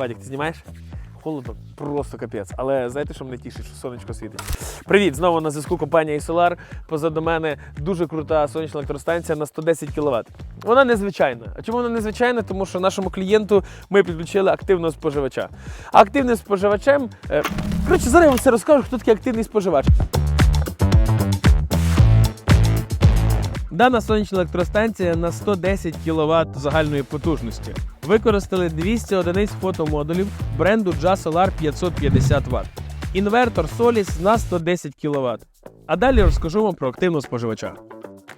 Вадік, ти знімаєш? Холодно, просто капець. Але знаєте, що мене тішить, що сонечко світить. Привіт! Знову на зв'язку компанія iSolar. Позаду мене дуже крута сонячна електростанція на 110 кВт. Вона незвичайна. А чому вона незвичайна? Тому що нашому клієнту ми підключили активного споживача. А активним споживачем. е, Коротше, зараз я вам все розкажу, хто такий активний споживач. Дана сонячна електростанція на 110 кВт загальної потужності. Використали 200 одиниць фотомодулів бренду JASOLAR 550 Вт. Інвертор Solis на 110 кВт. А далі розкажу вам про активного споживача.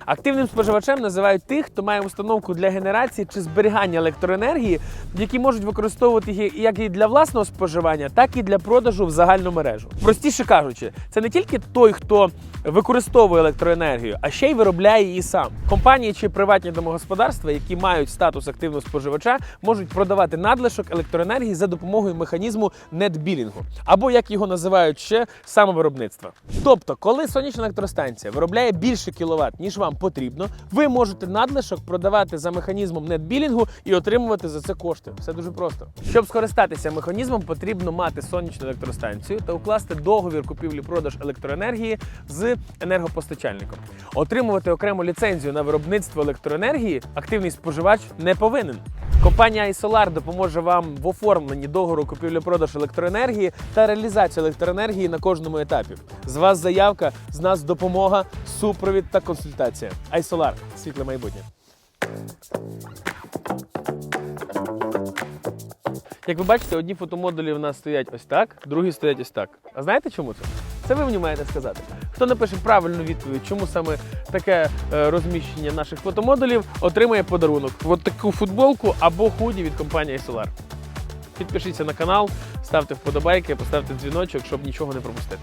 Активним споживачем називають тих, хто має установку для генерації чи зберігання електроенергії, які можуть використовувати її як і для власного споживання, так і для продажу в загальну мережу. Простіше кажучи, це не тільки той, хто використовує електроенергію, а ще й виробляє її сам. Компанії чи приватні домогосподарства, які мають статус активного споживача, можуть продавати надлишок електроенергії за допомогою механізму нетбілінгу, або як його називають ще самовиробництва. Тобто, коли сонячна електростанція виробляє більше кіловат, ніж вам потрібно, ви можете надлишок продавати за механізмом нетбілінгу і отримувати за це кошти. Все дуже просто. Щоб скористатися механізмом, потрібно мати сонячну електростанцію та укласти договір купівлі-продаж електроенергії з енергопостачальником. Отримувати окрему ліцензію на виробництво електроенергії активний споживач не повинен. Компанія iSolar допоможе вам в оформленні договору купівлі-продаж електроенергії та реалізації електроенергії на кожному етапі. З вас заявка, з нас допомога, супровід та консультація. iSolar – світле майбутнє. Як ви бачите, одні фотомодулі в нас стоять ось так, другі стоять ось так. А знаєте чому це? Це ви мені маєте сказати. Хто напише правильну відповідь, чому саме таке е, розміщення наших фотомодулів отримає подарунок? От таку футболку або худі від компанії Solar. Підпишіться на канал, ставте вподобайки, поставте дзвіночок, щоб нічого не пропустити.